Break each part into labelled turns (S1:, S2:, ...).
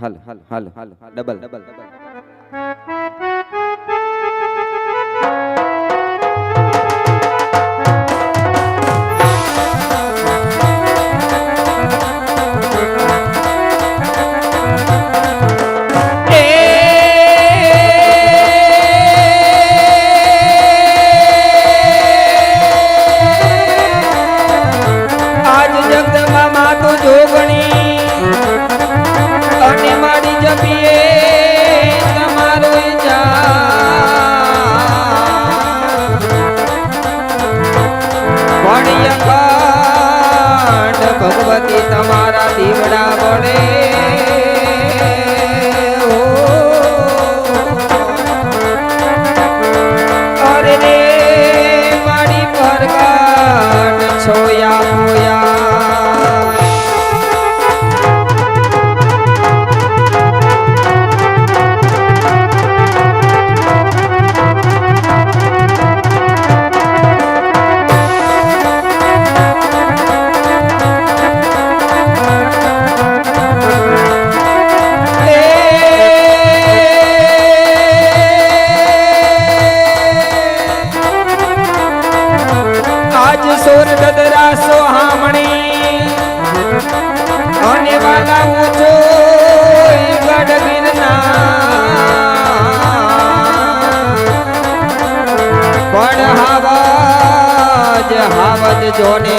S1: હાલ હાલ હાલ હાલ ડબલ ડબલ ડબલ.
S2: પડે Johnny.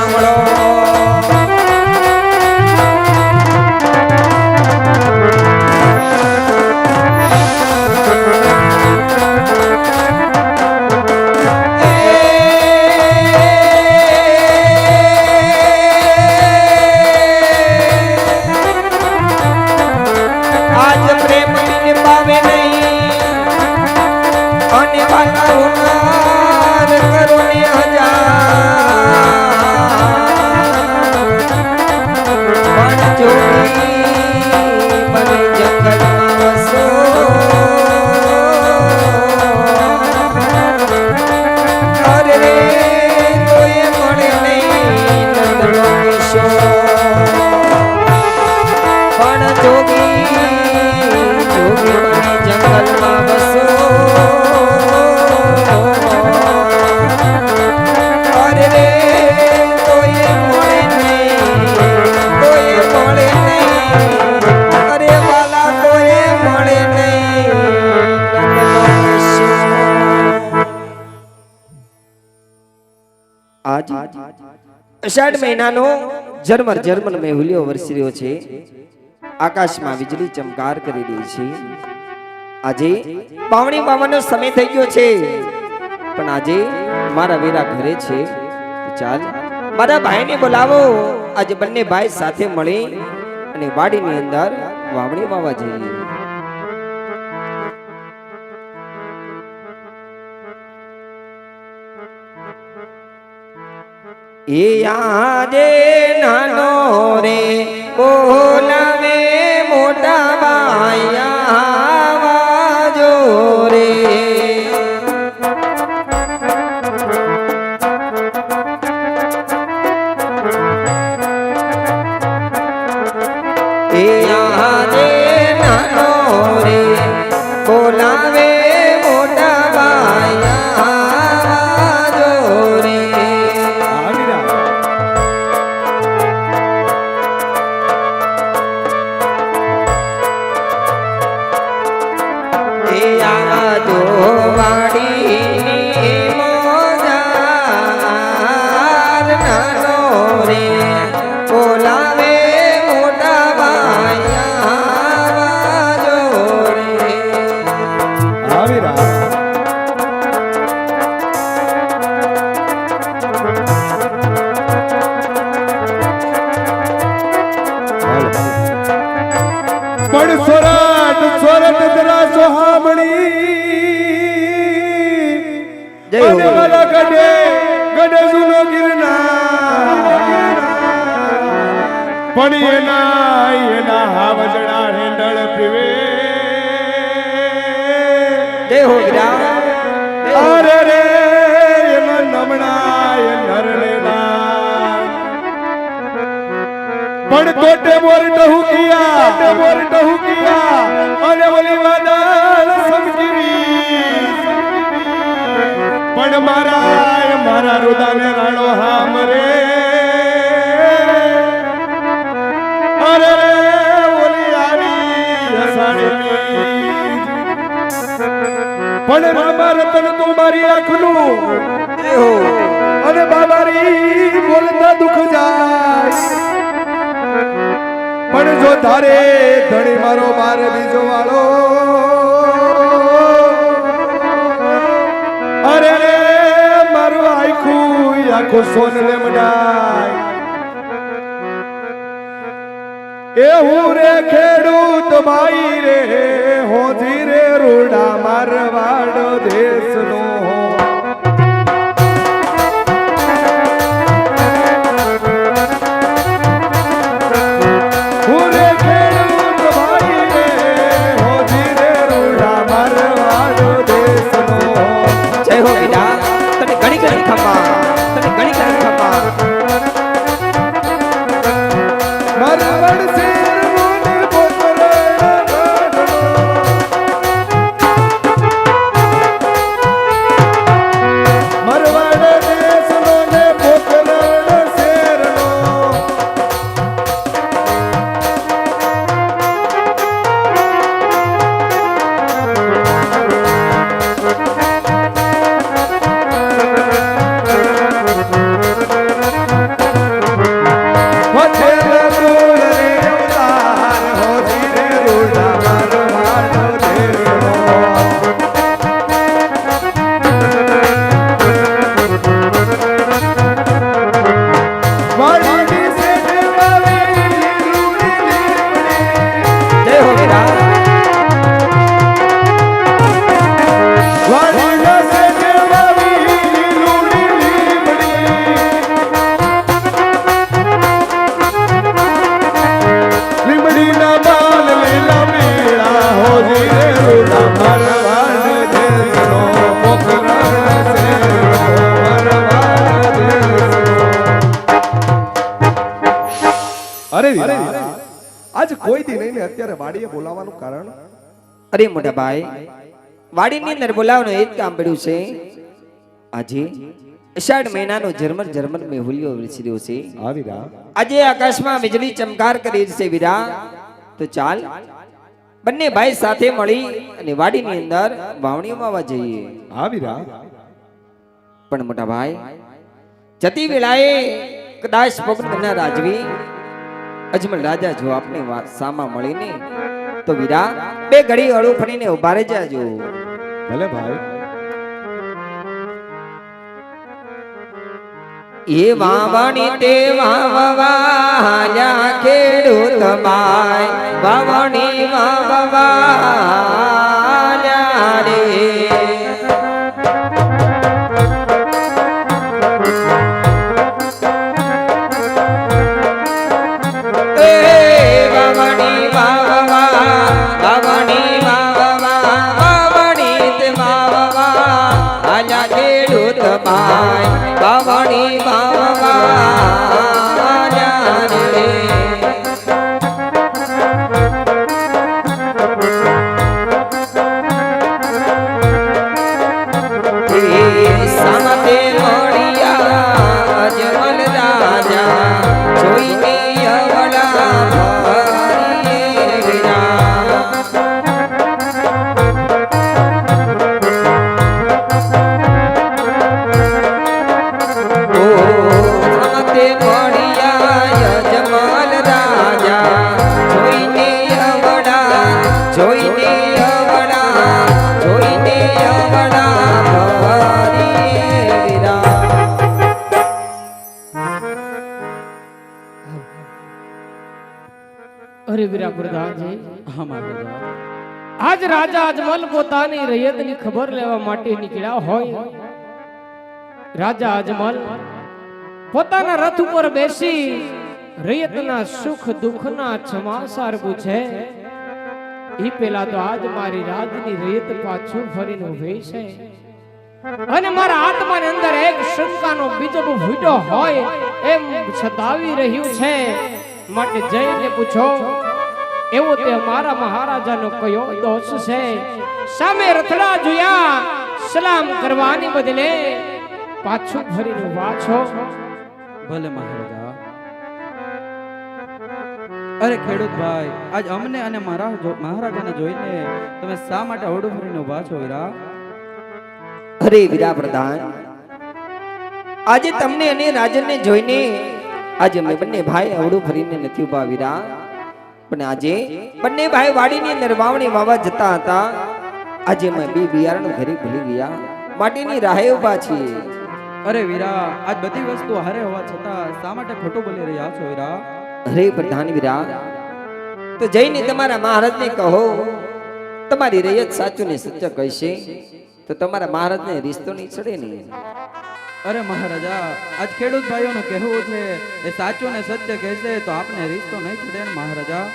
S1: સાંભળો અષાઢ મહિનાનો જર્મર જર્મન મેહુલિયો વરસી રહ્યો છે. આકાશમાં વીજળી ચમકાર કરી રહી છે. આજે પાવણી પાવાનો સમય થઈ ગયો છે. પણ આજે મારા વેરા ઘરે છે. ચાલ,
S2: મારા ભાઈને બોલાવો. આજે બંને ભાઈ સાથે મળી અને વાડીની અંદર વાવણી વાવા જઈએ. એ આજે નાનો રે બોલાવે મોટા ભાઈ
S3: પણ એના એના હાવજડા હેંડળ પીવે
S2: દે હો જય
S3: અરે રે એમાં નમણા એ પણ કોટે મોર ટહુકિયા કોટે મોર ટહુકિયા અને ઓલી વાદળ સમજીવી. પણ મારા મારા રુદાને રાણો હામ પણ રામા રતન તું મારી આંખનું અને બાબારી બોલતા દુખ જાય. પણ જો તારે ધણી મારો માર બીજો વાળો, અરે મારું આખું આખું સોન લે એ હું રે ખેડૂત માઈ રે હોજી રે રૂડા મારવાડો દેશનો. અરે
S2: મોટા ભાઈ વાડીની અંદર બોલાવવાનું એ જ કામ પડ્યું છે. આજે અષાઢ મહિનાનો જર્મર જર્મર મેહુલિયો વિરસી રહ્યો છે.
S3: હા વીરા.
S2: આજે આકાશમાં વીજળી ચમકાર કરી છે વીરા. તો ચાલ બંને ભાઈ સાથે મળી અને વાડીની અંદર વાવણીઓમાં આવવા જઈએ.
S3: હા વીરા.
S2: પણ મોટા ભાઈ જતી વેળાએ કદાચ પોકરના રાજવી અજમલ રાજા જો આપને વા- સામા મળીને તો વીરા બે ઘડી ફરીને ઊભા રહી જાજો.
S3: ભલે ભાઈ.
S2: એ વાવણી તે વાવવાયા ખેડૂત માય વાવણી વાવવાયા રે. રાજા અજમલ
S4: પોતાની રૈયતની ખબર લેવા માટે નીકળ્યા હોય. રાજા અજમલ પોતાના રથ ઉપર બેસી રૈયતના સુખ દુઃખના ચમાસાર પૂછે એ પેલા તો આજ મારી રાજની રેત પાછું ફરીને ઊભી છે. અને મારા આત્માની અંદર એક શંકાનો બીજો ફૂટો હોય, એમ સતાવી રહ્યું છે. માટે જઈને પૂછો એવો તે મારા મહારાજાનો કયો દોષ છે? સામે રથડા જોયા સલામ કરવાની બદલે પાછું ફરીને વાછો.
S3: ભલે મહારાજા. અરે ખેડૂત ભાઈ આજ અમને અને મારા મહારાજાને જોઈને તમે શા માટે અવડું ફરીને ઊભા છો વીરા
S2: અરે વીરા પ્રધાન આજે તમને અને રાજનને જોઈને આજે અમે બંને ભાઈ અવળું ફરીને નથી ઊભા વીરા. પણ આજે બંને ભાઈ વાડીની અંદર વાવણી વાવા જતા હતા. આજે મેં બી બિયારણ ઘરે ભૂલી ગયા. માટીની રાહે ઊભા છીએ.
S3: અરે વીરા આજ બધી વસ્તુ હારે હોવા છતાં શા માટે ખોટું બોલી રહ્યા છો વીરા?
S2: અરે પ્રધાન વીરા તો જઈને તમારા મહારાજને કહો. તમારી રૈયત સાચું ને સત્ય કહેશે તો તમારા મહારાજને રિશ્તો નહીં ચડે નહીં.
S3: અરે મહારાજા, આજ ખેડૂત ભાઈઓનું કહેવું છે, એ સાચું ને સત્ય કહેશે તો આપને રિશ્તો નહીં ચડે ને મહારાજા.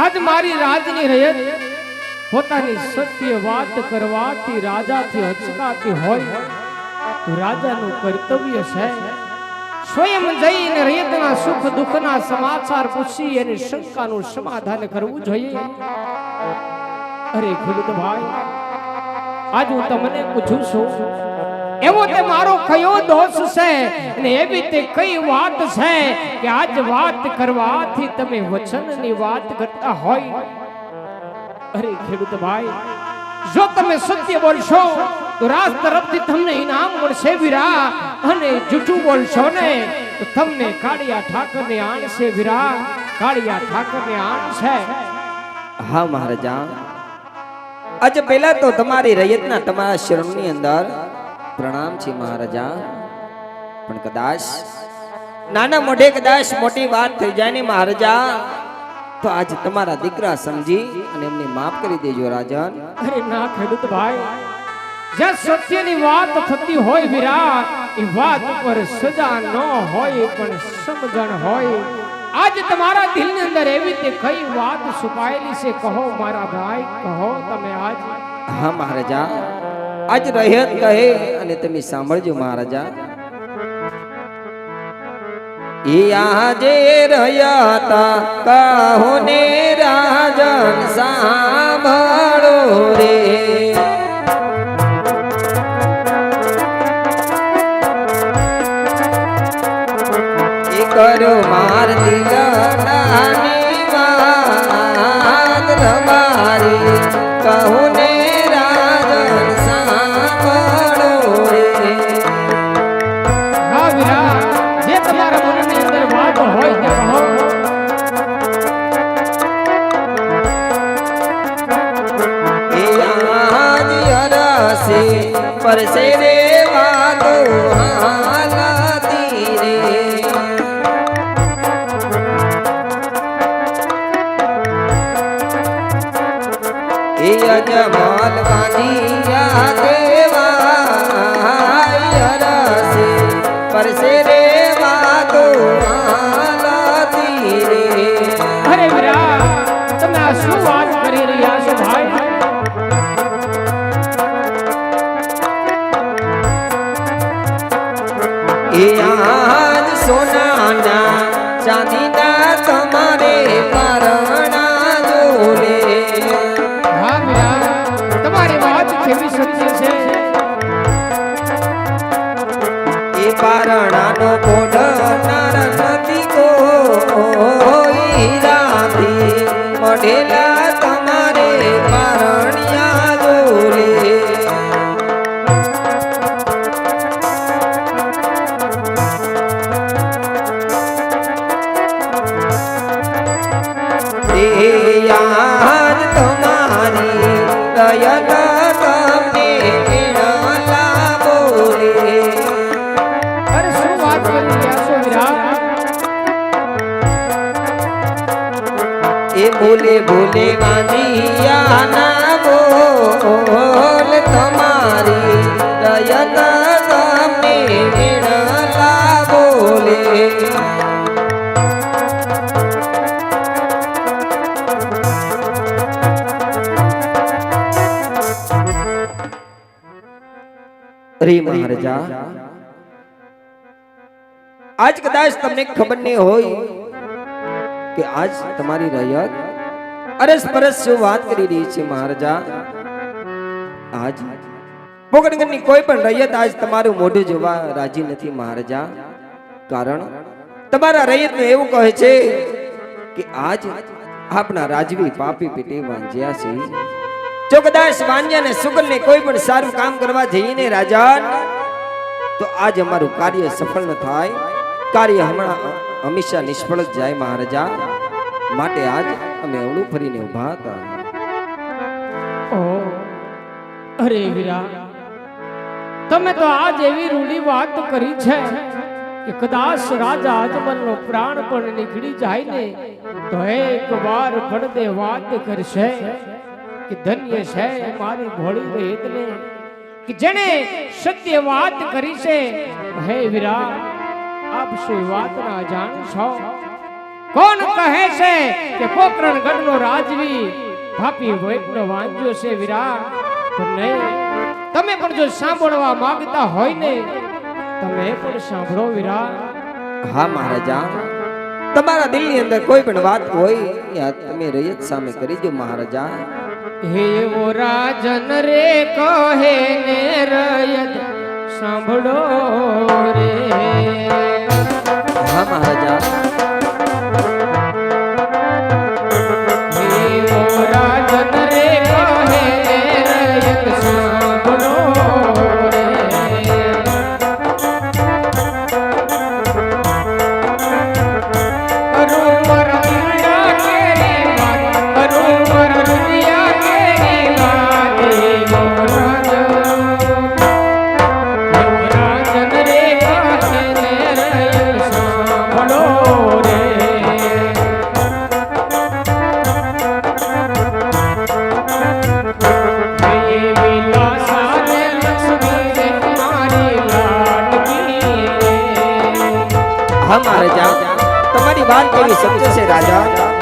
S4: આજ મારી રાજની રયત પોતાની સત્ય વાત કરવાથી, રાજાથી હચકાતી હોય, તો રાજાનું કર્તવ્ય છે, સ્વયં જઈને રયતના સુખ દુઃખના સમાચાર પૂછી એની શંકાનું સમાધાન કરવું જોઈએ. અરે ખેડૂત ભાઈ આજ હું તમને પૂછું છું, એવો તે મારો કયો દોષ છે? અને એવી તે કઈ વાત છે કે આજ વાત કરવાથી તમે વચનની વાત કરતા હોય? અરે ખેડૂત ભાઈ, જો તમે સત્ય બોલશો, તો રાજ તરફથી તમને ઇનામ મળશે વીરા, અને જૂઠું બોલશો ને, તો તમને કાળિયા ઠાકરને આણશે વીરા, કાળિયા ઠાકરને આણશે.
S2: હા મહારાજા આજે પહેલા તો તમારી રૈયતના તમારા શરણની અંદર પ્રણામ છે મહારાજા. પણ કદાચ નાના મોઢે કદાચ મોટી વાત થઈ જાય ને મહારાજા, તો આજ તમારા દીકરા સમજી અને એમને માફ કરી દેજો રાજન.
S4: અરે ના ખેડૂત ભાઈ, જ્યાં સત્યની વાત થતી હોય વિરાટ, એ વાત પર સજા ન હોય પણ સમજણ હોય. આજ તમારા દિલની અંદર એવી તે કઈ વાત છુપાયેલી છે? કહો મારા ભાઈ, કહો તમે આજ.
S2: હા, મહારાજા. આજ રહેત કહે અને તમે સાંભળજો, મહારાજા. આજે રહ્યા કહો ને રાજન સાંભળો રે. કરો મારતી દિલડાની come on. યાદ ભૂલે દયન તમને મેળલા
S5: અરે
S4: મહારાજા, આજ કદાચ તમને ખબર નહીં હોય કે આજ તમારી રયત અરસ પરસ શું વાત કરી રહી છે મહારાજા? આજ પોકડગઢની કોઈ પણ રૈયત આજ તમારું મોઢું જોવા રાજી નથી મહારાજા. કારણ તમારા રયતને એવું કહે છે કે આજ આપના રાજવી પાપી પેટે વાંજ્યા છે. જો કદાચ વાંજ્યા ને સુગલ ને કોઈ પણ સારું કામ કરવા જઈને રાજા તો આજ અમારું કાર્ય સફળ ન થાય. કાર્ય હમણાં હંમેશા નિષ્ફળ જ જાય મહારાજા. માટે આજ અમે અવળું ફરીને ઊભા હતા.
S5: અરે વીરા તમે તો આજ એવી રૂડી વાત કરી છે કે કદાચ રાજા અજમલનો પ્રાણ પણ નીકળી જાય ને તો એક વાર ફળદે વાત કરશે. કે ધન્ય છે મારી ભોળી વેદને કે જેને સત્ય વાત કરી છે, હે વિરા આપ શું વાત ના જાણશો કોણ કહે છે કે પોકરણ ગઢનો રાજવી ભાપી વૈષ્ણવ વાંચ્યો છે વિરા નહીં, તમે પણ જો સાંભળવા માંગતા હોય ને, તમે પણ સાંભળો વિરા
S4: હા મહારાજા, તમારા દિલની અંદર કોઈ પણ વાત હોય તમે રૈયત સામે કરી દો મહારાજા.
S5: હે ઓ રાજન રે કહે ને રયત સાંભળો રે.
S4: હા મહારાજા. સત્ય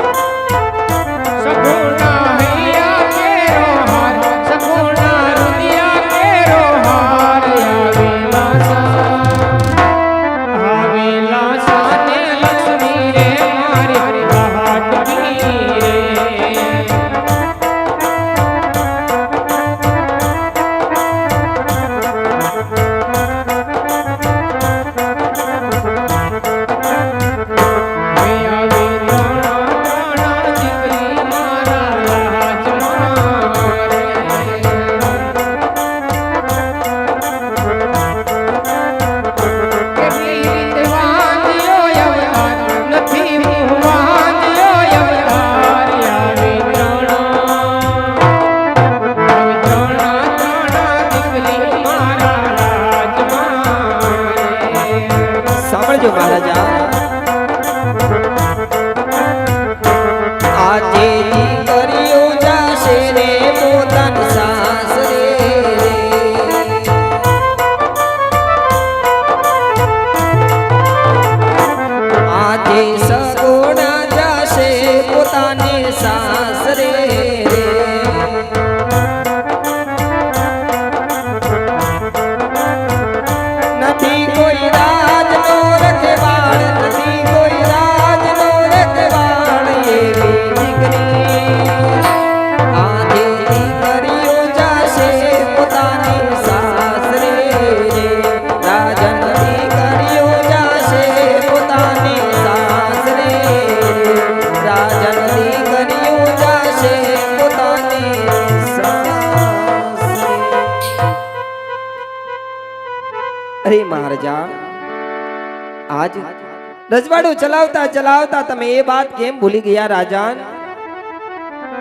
S2: રજવાડું ચલાવતા ચલાવતા તમે એ વાત કેમ ભૂલી ગયા રાજાન?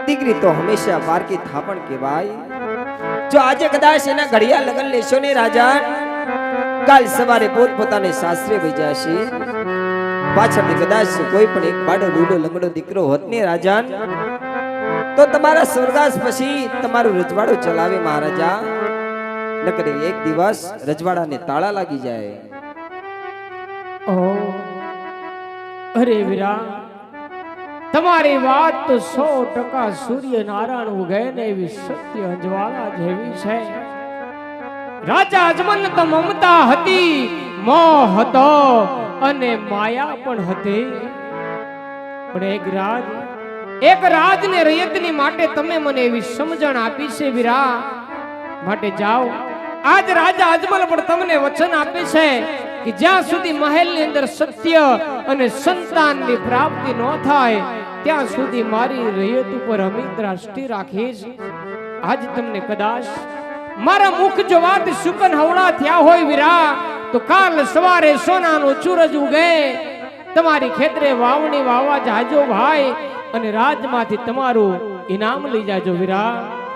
S2: દીકરી તો હંમેશા બારકી થાપણ કહેવાય. જો આજે કદાચ એના ઘડિયા લગન લેશો ને રાજાન, કાલ સવારે પોત પોતાને સાસરે વહી જશે. પાછળથી કદાચ કોઈ પણ એક બાડો લૂડો લંગડો દીકરો હોત ને રાજાન, તો તમારા સ્વર્ગાસ પછી તમારું રજવાડું ચલાવે મહારાજા. નકરે એક દિવસ રજવાડાને તાળા લાગી જાય.
S4: ઓ અરે વીરા, તમારી વાત તો સો ટકા સૂર્ય નારાયણ ઉગે ને એવી સત્ય અજવાળા જેવી છે. રાજા અજમલ તો મમતા હતી, મોહ હતો અને માયા પણ હતી. પણ એક રાજ, એક રાજને રયતની માટે તમે મને એવી સમજણ આપી છે વીરા. માટે જાઓ. આજ રાજા અજમલ પણ તમને વચન આપે છે. કે જ્યાં સુધી મહેલની અંદર સત્ય અને સંતાનની પ્રાપ્તિ ન થાય, ત્યાં સુધી મારી રૈયત ઉપર અમિત દ્રષ્ટિ રાખીશ આજ તમને કદાચ મારા મુખ જો વાત સુકન હવડા થયા હોય વીરા, તો કાલ સવારે સોનાનો સૂરજ ઉગે. તમારી ખેતરે વાવણી વાવા જાજો ભાઈ, અને રાજમાંથી તમારું ઇનામ લઈ જાજો વીરા.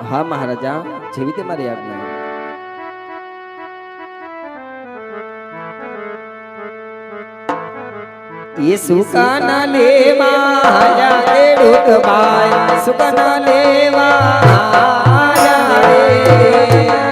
S2: હા મહારાજા, જેવી તમારી મારી આજ્ઞા.
S6: એ સુકન લેવા આયા ખેડૂત ભાઈ સુકન લેવા આયા રે